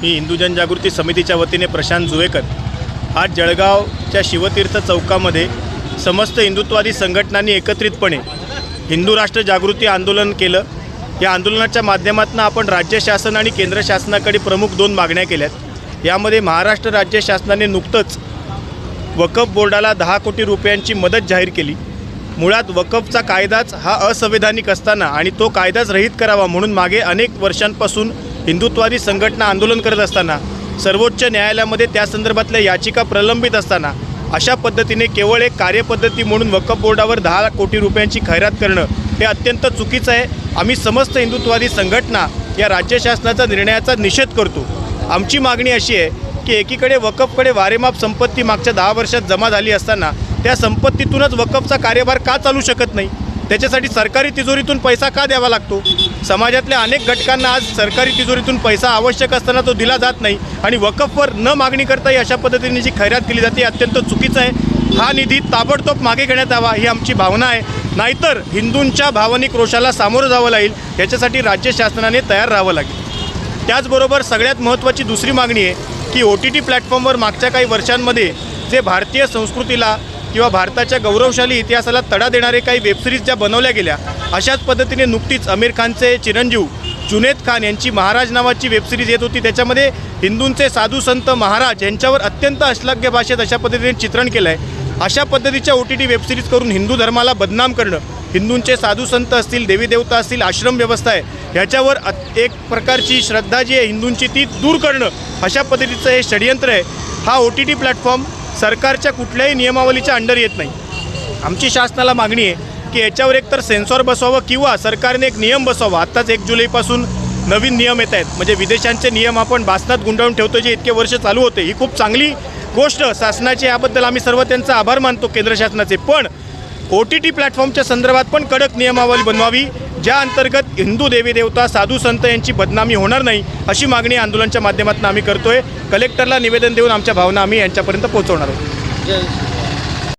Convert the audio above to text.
मी हिंदू जनजागृती समितीच्या वतीने प्रशांत जुवेकर. आज जळगावच्या शिवतीर्थ चौकामध्ये समस्त हिंदुत्वादी संघटनांनी एकत्रितपणे हिंदू राष्ट्र जागृती आंदोलन केलं. या आंदोलनाच्या माध्यमातून आपण राज्य शासन आणि केंद्र शासनाकडे प्रमुख दोन मागण्या केल्यात. यामध्ये महाराष्ट्र राज्य शासनाने नुकतंच वकफ बोर्डाला दहा कोटी रुपयांची मदत जाहीर केली. मुळात वकफचा कायदाच हा असंवैधानिक असताना आणि तो कायदाच रहित करावा म्हणून मागे अनेक वर्षांपासून हिंदुत्वादी संघटना आंदोलन करत असताना सर्वोच्च न्यायालयामध्ये त्या संदर्भातल्या याचिका प्रलंबित असताना अशा पद्धतीने केवळ एक कार्यपद्धती म्हणून वकफ बोर्डावर दहा कोटी रुपयांची खैरात करणं हे अत्यंत चुकीचं आहे. आम्ही समस्त हिंदुत्वादी संघटना या राज्य शासनाचा निर्णयाचा निषेध करतो. आमची मागणी अशी आहे की एकीकडे वकफकडे वारेमाप संपत्ती मागच्या दहा वर्षात जमा झाली असताना त्या संपत्तीतूनच वकफचा कार्यभार का चालू शकत नाही? त्याच्यासाठी सरकारी तिजोरीतून पैसा का द्यावा लागतो? समाजातल्या अनेक घटकांना आज सरकारी तिजोरीतून पैसा आवश्यक असताना तो दिला जात नाही आणि वकफवर न मागणी करताही अशा पद्धतीने जी खैरात केली जाते अत्यंत चुकीचं आहे. हा निधी ताबडतोब मागे घेण्यात यावा ही आमची भावना आहे. नाहीतर हिंदूंच्या भावनिक रोषाला सामोरं जावं लागेल. याच्यासाठी राज्य शासनाने तयार राहावं लागेल. त्याचबरोबर सगळ्यात महत्त्वाची दुसरी मागणी आहे की ओ टी टी प्लॅटफॉर्मवर मागच्या काही वर्षांमध्ये जे भारतीय संस्कृतीला किंवा भारताच्या गौरवशाली इतिहासाला तडा देणारे काही वेबसिरीज ज्या बनवल्या गेल्या अशाच पद्धतीने नुकतीच आमिर खानचे चिरंजीव जुनेद खान यांची महाराज नावाची वेबसिरीज येत होती. त्याच्यामध्ये हिंदूंचे साधू संत महाराज यांच्यावर अत्यंत अश्लाघ्य भाषेत अशा पद्धतीने चित्रण केलं आहे अशा पद्धतीच्या ओ टी टी वेबसिरीज करून हिंदू धर्माला बदनाम करणं हिंदूंचे साधू संत असतील देवी देवता असतील आश्रम व्यवस्था आहे ह्याच्यावर एक प्रकारची श्रद्धा जी आहे हिंदूंची ती दूर करणं अशा पद्धतीचं हे षडयंत्र आहे. हा ओ टी टी प्लॅटफॉर्म सरकारच्या कुठल्याही नियमावलीच्या अंडर येत नाही. आमची शासनाला मागणी आहे की याच्यावर एकतर सेन्सॉर बसवावं किंवा सरकारने एक नियम बसवावा. आत्ताच एक जुलैपासून नवीन नियम येत आहेत. म्हणजे विदेशांचे नियम आपण बासनात गुंडाळून ठेवतो जे इतके वर्ष चालू होते. ही खूप चांगली गोष्ट शासनाची याबद्दल आम्ही सर्व त्यांचा आभार मानतो केंद्र शासनाचे. पण ओ टी टी प्लॅटफॉर्मच्या संदर्भात पण कडक नियमावली बनवावी ज्या अंतर्गत हिंदू देवी देवता साधू संत यांची बदनामी होणार नाही अशी मागणी आंदोलनच्या माध्यमातून आम्ही करतोय. कलेक्टरला निवेदन देऊन आमच्या भावना आम्ही यांच्यापर्यंत पोहोचवणार आहोत.